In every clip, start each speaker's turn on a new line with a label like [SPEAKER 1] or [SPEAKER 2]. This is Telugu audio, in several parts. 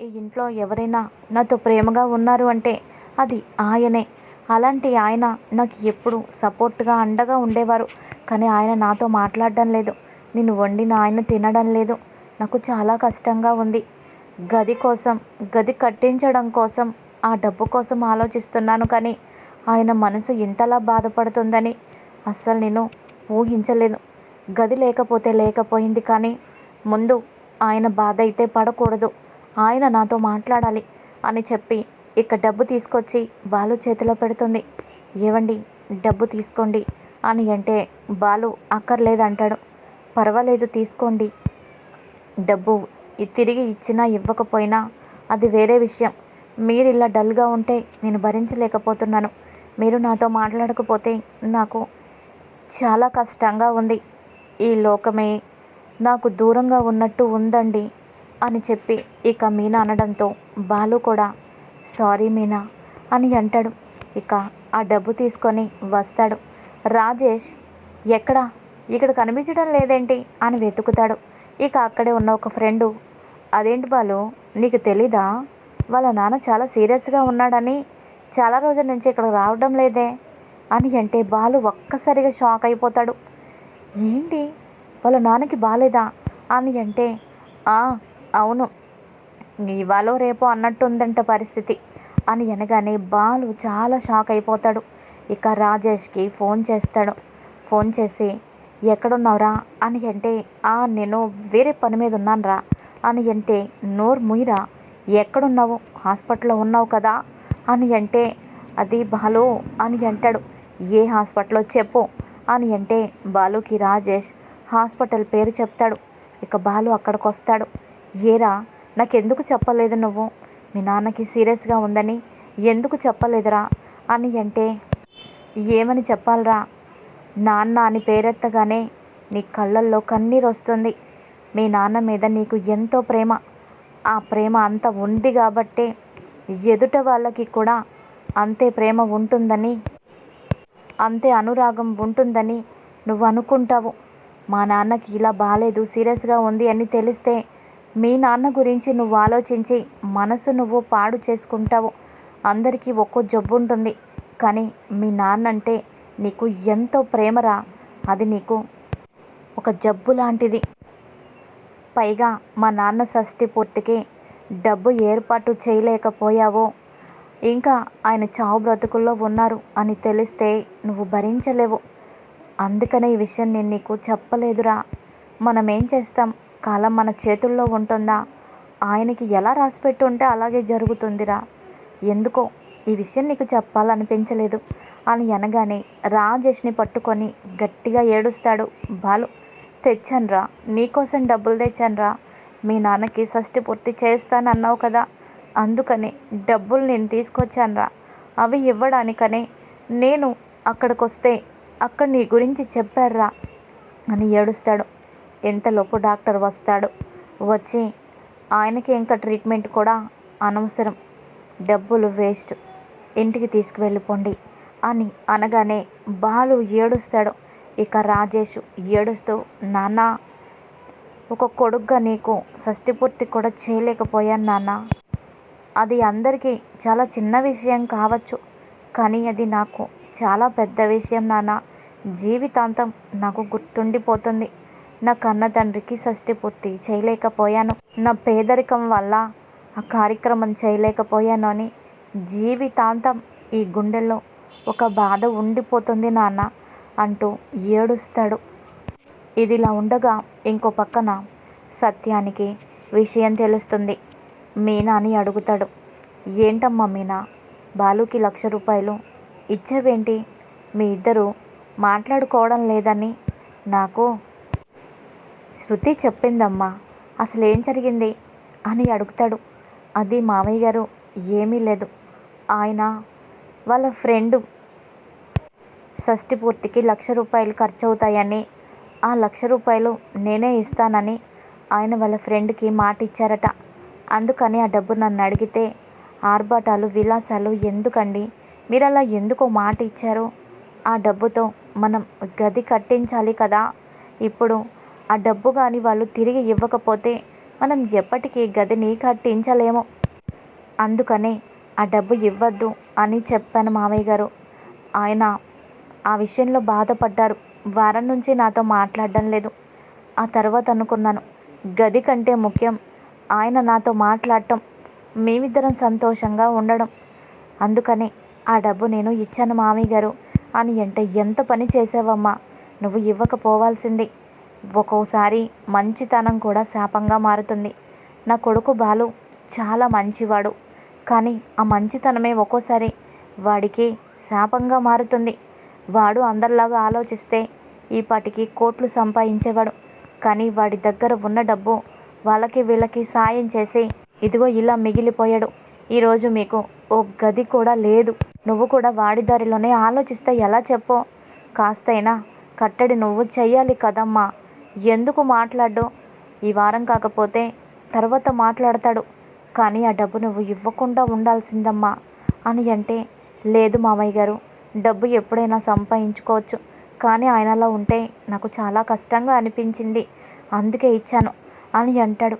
[SPEAKER 1] ఈ ఇంట్లో ఎవరైనా నాతో ప్రేమగా ఉన్నారు అంటే అది ఆయనే. అలాంటి ఆయన నాకు ఎప్పుడు సపోర్ట్గా అండగా ఉండేవారు. కానీ ఆయన నాతో మాట్లాడడం లేదు. నేను వండిన ఆయన తినడం లేదు. నాకు చాలా కష్టంగా ఉంది. గది కోసం గది కట్టించడం కోసం ఆ డబ్బు కోసం ఆలోచిస్తున్నాను కానీ ఆయన మనసు ఇంతలా బాధపడుతుందని అస్సలు నేను ఊహించలేదు. గది లేకపోతే లేకపోయింది కానీ ముందు ఆయన బాధ అయితే పడకూడదు. ఆయన నాతో మాట్లాడాలి అని చెప్పి ఇక డబ్బు తీసుకొచ్చి బాలు చేతిలో పెడుతుంది. ఏవండి డబ్బు తీసుకోండి అని అంటే బాలు అక్కర్లేదంటాడు. పర్వాలేదు తీసుకోండి. డబ్బు తిరిగి ఇచ్చినా ఇవ్వకపోయినా అది వేరే విషయం. మీరు ఇలా డల్గా ఉంటే నేను భరించలేకపోతున్నాను. మీరు నాతో మాట్లాడకపోతే నాకు చాలా కష్టంగా ఉంది. ఈ లోకమే నాకు దూరంగా ఉన్నట్టు ఉందండి. అని చెప్పి ఇక మీనా అనడంతో బాలు కూడా సారీ మీనా అని అంటాడు. ఇక ఆ డబ్బు తీసుకొని వస్తాడు. రాజేష్ ఎక్కడ? ఇక్కడ కనిపించడం లేదేంటి? అని వెతుకుతాడు. ఇక అక్కడే ఉన్న ఒక ఫ్రెండు అదేంటి బాలు నీకు తెలీదా? వాళ్ళ నాన్న చాలా సీరియస్గా ఉన్నాడని చాలా రోజుల నుంచి ఇక్కడ రావడం లేదే? అని అంటే బాలు ఒక్కసారిగా షాక్ అయిపోతాడు. ఏంటి? వాళ్ళ నాన్నకి బాలేదా? అని అంటే "ఆ, అవును. ఇవాళ రేపో అన్నట్టుందంట పరిస్థితి. అని అనగానే బాలు చాలా షాక్ అయిపోతాడు. ఇక రాజేష్కి ఫోన్ చేస్తాడు. ఫోన్ చేసి ఎక్కడున్నావురా? అని అంటే "ఆ, నేను వేరే పని మీద ఉన్నానురా. అని అంటే నోరు ముయిరా? ఎక్కడున్నావు? హాస్పిటల్లో ఉన్నావు కదా? అని అంటే అది బాలు అని అంటాడు. ఏ హాస్పిటల్లో చెప్పు అని అంటే బాలుకి రాజేష్ హాస్పిటల్ పేరు చెప్తాడు. ఇక బాలు అక్కడికి వస్తాడు ఏరా నాకెందుకు చెప్పలేదు నువ్వు? మీ నాన్నకి సీరియస్గా ఉందని ఎందుకు చెప్పలేదురా? అని అంటే ఏమని చెప్పాలరా? నాన్న అని పేరెత్తగానే నీ కళ్ళల్లో కన్నీరు వస్తుంది. మీ నాన్న మీద నీకు ఎంతో ప్రేమ. ఆ ప్రేమ అంత ఉంది కాబట్టే ఎదుట వాళ్ళకి కూడా అంతే ప్రేమ ఉంటుందని అంతే అనురాగం ఉంటుందని నువ్వు అనుకుంటావు మా నాన్నకి ఇలా బాగాలేదు సీరియస్గా ఉంది అని తెలిస్తే మీ నాన్న గురించి నువ్వు ఆలోచించి మనసు నువ్వు పాడు చేసుకుంటావు. అందరికీ ఒక్కో జబ్బు ఉంటుంది కానీ మీ నాన్న అంటే నీకు ఎంతో ప్రేమరా. అది నీకు ఒక జబ్బు లాంటిది. పైగా మా నాన్న షష్ఠి పూర్తికి డబ్బు ఏర్పాటు చేయలేకపోయావో. ఇంకా ఆయన చావు బ్రతుకుల్లో ఉన్నారు అని తెలిస్తే నువ్వు భరించలేవు. అందుకనే ఈ విషయం నేను నీకు చెప్పలేదురా. మనం ఏం చేస్తాం? కాలం మన చేతుల్లో ఉంటుందా? ఆయనకి ఎలా రాసిపెట్టి ఉంటే అలాగే జరుగుతుందిరా. ఎందుకో ఈ విషయం నీకు చెప్పాలనిపించలేదు. అని అనగానే రాజేష్ని పట్టుకొని గట్టిగా ఏడుస్తాడు. బాలు తెచ్చానురా. నీకోసం డబ్బులు తెచ్చానురా. మీ నాన్నకి షష్టి పూర్తి చేస్తానన్నావు కదా. అందుకని డబ్బులు నేను తీసుకొచ్చానురా. అవి ఇవ్వడానికనే నేను అక్కడికి వస్తే అక్కడ నీ గురించి చెప్పారురా అని ఏడుస్తాడు. ఎంతలోపు డాక్టర్ వస్తాడు? వచ్చి ఆయనకి ఇంకా ట్రీట్మెంట్ కూడా అనవసరం. డబ్బులు వేస్ట్. ఇంటికి తీసుకువెళ్ళిపోండి అని అనగానే బాలు ఏడుస్తాడు. ఇక రాజేష్ ఏడుస్తూ నాన్న ఒక కొడుగ్గా నీకు షష్టిపూర్తి కూడా చేయలేకపోయాను నాన్న. అది అందరికీ చాలా చిన్న విషయం కావచ్చు కానీ అది నాకు చాలా పెద్ద విషయం నాన్న. జీవితాంతం నాకు గుర్తుండిపోతుంది. నా కన్న తండ్రికి షష్టి పూర్తి చేయలేకపోయాను. నా పేదరికం వల్ల ఆ కార్యక్రమం చేయలేకపోయాను అని జీవితాంతం ఈ గుండెల్లో ఒక బాధ ఉండిపోతుంది నాన్న అంటూ ఏడుస్తాడు. ఇదిలా ఉండగా ఇంకో పక్కన సత్యానికి విషయం తెలుస్తుంది. మీనా అని అడుగుతాడు. ఏంటమ్మా మీనా? బాలుకి లక్ష రూపాయలు ఇచ్చావేంటి? మీ ఇద్దరు మాట్లాడుకోవడం లేదని నాకు శృతి చెప్పిందమ్మా అసలు ఏం జరిగింది? అని అడుగుతాడు. అది మామయ్య గారు ఏమీ లేదు. ఆయన వాళ్ళ ఫ్రెండు షష్టి పూర్తికి లక్ష రూపాయలు ఖర్చు అవుతాయని ఆ లక్ష రూపాయలు నేనే ఇస్తానని ఆయన వాళ్ళ ఫ్రెండ్కి మాట ఇచ్చారట. అందుకని ఆ డబ్బు నన్ను అడిగితే ఆర్భాటాలు విలాసాలు ఎందుకండి? మీరు అలా ఎందుకో మాట ఇచ్చారు? ఆ డబ్బుతో మనం గది కట్టించాలి కదా. ఇప్పుడు ఆ డబ్బు కానీ వాళ్ళు తిరిగి ఇవ్వకపోతే మనం ఎప్పటికీ గదిని కట్టించలేము. అందుకనే ఆ డబ్బు ఇవ్వద్దు అని చెప్పాను మామయ్య గారు. ఆయన ఆ విషయంలో బాధపడ్డారు. వారం నుంచి నాతో మాట్లాడడం లేదు. ఆ తర్వాత అనుకున్నాను గది కంటే ముఖ్యం ఆయన నాతో మాట్లాడటం మేమిద్దరం సంతోషంగా ఉండడం. అందుకనే ఆ డబ్బు నేను ఇచ్చాను మామయ్య గారు. అని అంటే ఎంత పని చేసావమ్మా? నువ్వు ఇవ్వకపోవాల్సింది. ఒక్కోసారి మంచితనం కూడా శాపంగా మారుతుంది. నా కొడుకు బాలు చాలా మంచివాడు. కానీ ఆ మంచితనమే ఒక్కోసారి వాడికి శాపంగా మారుతుంది. వాడు అందరిలాగా ఆలోచిస్తే ఈ కోట్లు సంపాదించేవాడు. కానీ వాడి దగ్గర ఉన్న డబ్బు వాళ్ళకి వీళ్ళకి సాయం చేసి ఇదిగో ఇలా మిగిలిపోయాడు. ఈరోజు మీకు ఓ గది కూడా లేదు. నువ్వు కూడా వాడి దారిలోనే ఆలోచిస్తే ఎలా చెప్పో? కాస్తైనా కట్టడి నువ్వు చెయ్యాలి కదమ్మా. ఎందుకు మాట్లాడో ఈ వారం కాకపోతే తర్వాత మాట్లాడతాడు. కానీ ఆ డబ్బు నువ్వు ఇవ్వకుండా ఉండాల్సిందమ్మా అని అంటే లేదు మామయ్య గారు డబ్బు ఎప్పుడైనా సంపాదించుకోవచ్చు. కానీ ఆయనలో ఉంటే నాకు చాలా కష్టంగా అనిపించింది. అందుకే ఇచ్చాను అని అంటాడు.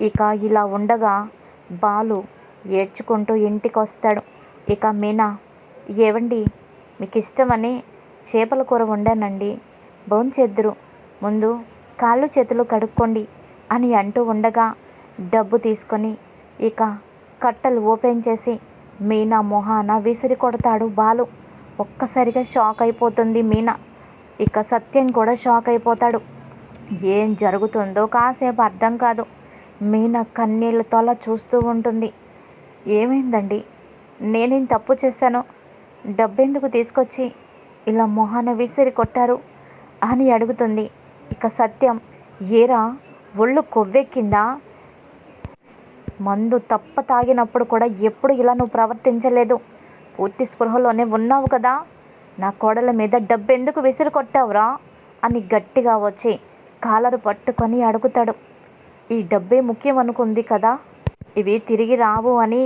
[SPEAKER 1] ఇక ఇలా ఉండగా బాలు ఏడ్చుకుంటూ ఇంటికి వస్తాడు ఇక మీనా ఏవండి? మీకు ఇష్టమని చేపల కూర వండానండి. భోంచేద్దురు. ముందు కాళ్ళు చేతులు కడుక్కోండి అని అంటూ ఉండగా డబ్బు తీసుకొని ఇక కట్టలు ఓపెన్ చేసి మీనా మొహాన విసిరి కొడతాడు బాలు. ఒక్కసారిగా షాక్ అయిపోతుంది మీనా. ఇక సత్యం కూడా షాక్ అయిపోతాడు. ఏం జరుగుతుందో కాసేపు అర్థం కాదు. మీనా కన్నీళ్ళతో అలా చూస్తూ ఉంటుంది. ఏమైందండి? నేనేం తప్పు చేశాను? డబ్బెందుకు తీసుకొచ్చి ఇలా మొహాన విసిరి కొట్టారు? అని అడుగుతుంది. ఇక సత్యం. ఏరా? ఒళ్ళు కొవ్వెక్కిందా? మందు తప్ప తాగినప్పుడు కూడా ఎప్పుడు ఇలా నువ్వు ప్రవర్తించలేదు. పూర్తి స్పృహలోనే ఉన్నావు కదా. నా కోడల మీద డబ్బెందుకు విసిరి కొట్టావురా? అని గట్టిగా వచ్చి కాలరు పట్టుకొని అడుగుతాడు. ఈ డబ్బే ముఖ్యం అనుకుంది కదా. ఇవి తిరిగి రావు అని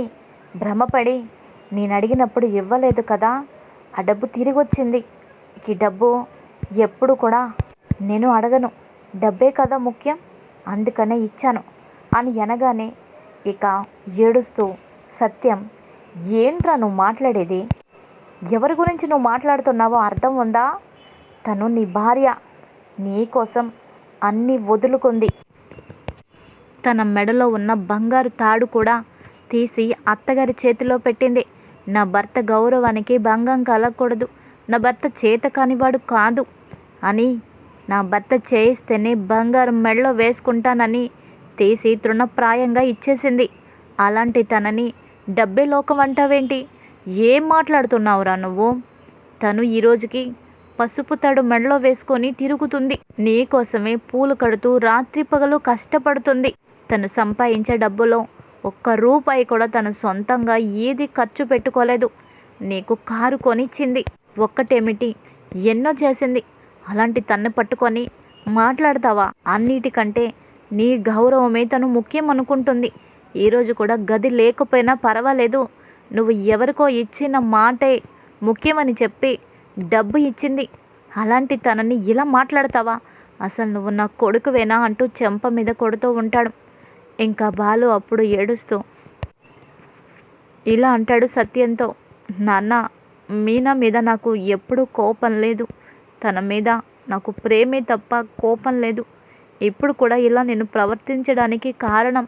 [SPEAKER 1] భ్రమపడి నేను అడిగినప్పుడు ఇవ్వలేదు కదా. ఆ డబ్బు తిరిగి వచ్చింది. ఈ డబ్బు ఎప్పుడు కూడా నేను అడగను. డబ్బే కదా ముఖ్యం? అందుకనే ఇచ్చాను. అని అనగానే ఇక ఏడుస్తూ సత్యం ఏంట్రా నువ్వు మాట్లాడేది? ఎవరి గురించి నువ్వు మాట్లాడుతున్నావో అర్థం ఉందా? తను నీ భార్య నీ కోసం అన్నీ వదులుకుంది. తన మెడలో ఉన్న బంగారు తాడు కూడా తీసి అత్తగారి చేతిలో పెట్టింది. నా భర్త గౌరవానికి భంగం కలగకూడదు. నా భర్త చేత కానివాడు కాదు అని నా భర్త చేయిస్తేనే బంగారం మెడలో వేసుకుంటానని తీసి తృణప్రాయంగా ఇచ్చేసింది. అలాంటి తనని డబ్బే లోకం అంటావేంటి? ఏం మాట్లాడుతున్నావురా నువ్వు? తను ఈ రోజుకి పసుపు తడు మెడలో వేసుకొని తిరుగుతుంది. నీకోసమే పూలు కడుతూ రాత్రి పగలు కష్టపడుతుంది. తను సంపాదించే డబ్బులో ఒక్క రూపాయి కూడా తను సొంతంగా ఏది ఖర్చు పెట్టుకోలేదు. నీకు కారు కొనిచ్చింది. ఒక్కటేమిటి? ఎన్నో చేసింది. అలాంటి తన్ను పట్టుకొని మాట్లాడతావా? అన్నిటికంటే నీ గౌరవమే తను ముఖ్యం అనుకుంటుంది ఈరోజు కూడా గది లేకపోయినా పర్వాలేదు. నువ్వు ఎవరికో ఇచ్చిన మాటే ముఖ్యమని చెప్పి డబ్బు ఇచ్చింది. అలాంటి తనని ఇలా మాట్లాడతావా? అసలు నువ్వు నా కొడుకువేనా అంటూ చెంప మీద కొడుతూ ఉంటాడు. ఇంకా బాలు అప్పుడు ఏడుస్తూ ఇలా అంటాడు సత్యంతో నాన్న మీనా మీద నాకు ఎప్పుడూ కోపం లేదు. తన మీద నాకు ప్రేమే తప్ప కోపం లేదు. ఇప్పుడు కూడా ఇలా నేను ప్రవర్తించడానికి కారణం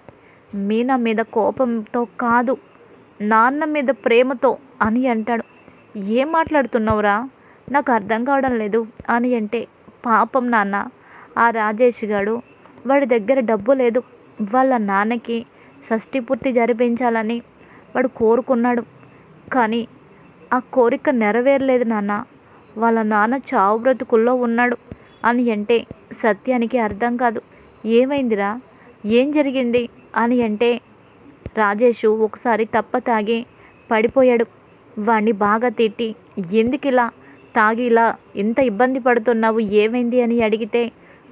[SPEAKER 1] మీనా మీద కోపంతో కాదు నాన్న మీద ప్రేమతో అని అంటాడు. ఏం మాట్లాడుతున్నావురా? నాకు అర్థం కావడం లేదు అని అంటే పాపం నాన్న ఆ రాజేష్ గారు వాడి దగ్గర డబ్బు లేదు. వాళ్ళ నాన్నకి షష్టి పూర్తి జరిపించాలని వాడు కోరుకున్నాడు. కానీ ఆ కోరిక నెరవేరలేదు నాన్న. వాళ్ళ నాన్న చావు బ్రతుకుల్లో ఉన్నాడు అని అంటే సత్యానికి అర్థం కాదు. ఏమైందిరా? ఏం జరిగింది? అని అంటే రాజేషు ఒకసారి తప్ప తాగి పడిపోయాడు. వాణ్ణి బాగా తిట్టి ఎందుకు ఇలా తాగి ఇలా ఎంత ఇబ్బంది పడుతున్నావు ఏమైంది? అని అడిగితే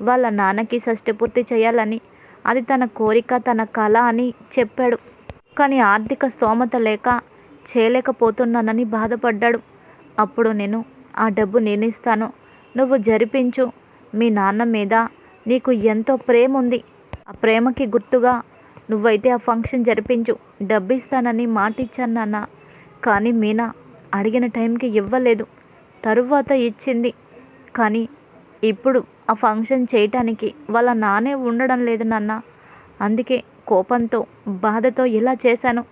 [SPEAKER 1] వాళ్ళ నాన్నకి షష్ఠపూర్తి చేయాలని అది తన కోరిక తన కళ అని చెప్పాడు. కానీ ఆర్థిక స్తోమత లేక చేయలేకపోతున్నానని బాధపడ్డాడు. అప్పుడు నేను ఆ డబ్బు నేను ఇస్తాను నువ్వు జరిపించు. మీ నాన్న మీద నీకు ఎంతో ప్రేమ ఉంది ఆ ప్రేమకి గుర్తుగా నువ్వైతే ఆ ఫంక్షన్ జరిపించు. డబ్బు ఇస్తానని మాట ఇచ్చాను నాన్న. కానీ మీనా అడిగిన టైంకి ఇవ్వలేదు. తరువాత ఇచ్చింది. కానీ ఇప్పుడు ఆ ఫంక్షన్ చేయటానికి వాళ్ళ నానే ఉండడం లేదు నాన్న. అందుకే కోపంతో బాధతో ఇలా చేశాను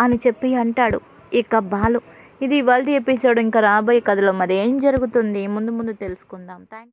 [SPEAKER 1] అని చెప్పి అంటాడు. ఇక బాలు ఇది ఇవాళ ఎపిసోడ్. ఇంకా రాబోయే కథలో మరి ఏం జరుగుతుంది? ముందు ముందు తెలుసుకుందాం. థ్యాంక్